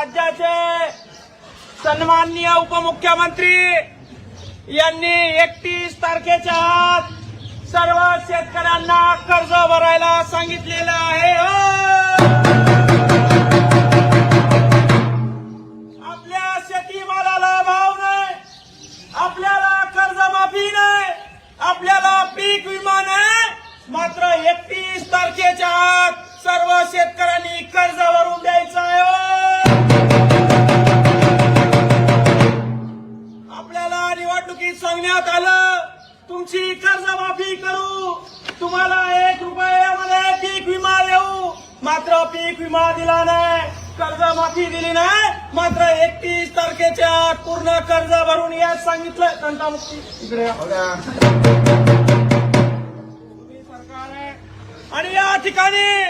राज्याचे सन्माननीय उपमुख्यमंत्री यांनी एकतीस तारखेच्या आत सर्व शेतकऱ्यांना कर्ज भरायला सांगितलेलं आहे. आलं तुमची कर्जमाफी करू. तुम्हाला एक रुपयामध्ये पीक विमा देऊ. मात्र पीक विमा दिला नाही. कर्जमाफी दिली नाही. मात्र एकतीस तारखेच्या पूर्ण कर्ज भरून याच सांगितलं. तंटामुक्ती इकडे या. तुम्ही सरकार. आणि या ठिकाणी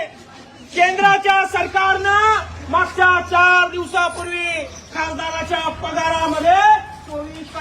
केंद्राच्या सरकारनं मागच्या चार दिवसापूर्वी खासदाराच्या चोवीस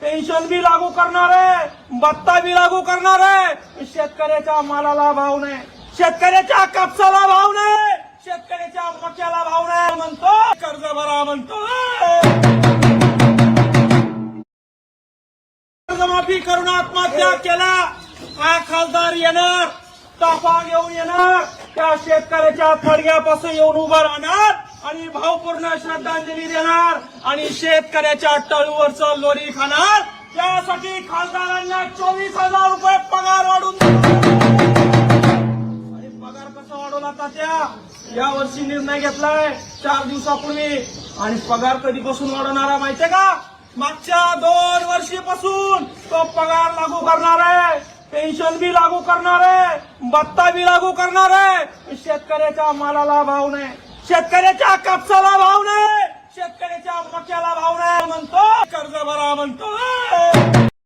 पेन्शन बी लागू करणार आहे भत्ता बी लागू करणार आहे. शेतकऱ्याच्या मालाला भाव नाही शेतकऱ्याच्या कापसाला भाव नाही शेतकऱ्याच्या मक्याला भाव नाही म्हणतो. कर्ज भरा म्हणतो. कर्जमाफी करून आत्महत्या केला. हा खासदार येणार ताफा घेऊन येणार. त्या शेतकऱ्याच्या फडग्यापासून येऊन उभं राहणार. आणि भावपूर्ण श्रद्धांजली देणार आणि शेतकऱ्याच्या टळूवरचं लोरी खाणार. त्यासाठी खासदारांना चोवीस हजार रुपये पगार वाढून आणि पगार कसा वाढवला तात्या या वर्षी निर्णय घेतलाय चार दिवसापूर्वी. आणि पगार कधीपासून वाढवणार आहे माहितीये का? मागच्या दोन वर्षीपासून तो पगार लागू करणार आहे. पेन्शन बी लागू करणार आहे. भत्ता बी लागू करणार आहे. शेतकऱ्याच्या मालाला भाव नाही. शेतकऱ्याच्या कापसाला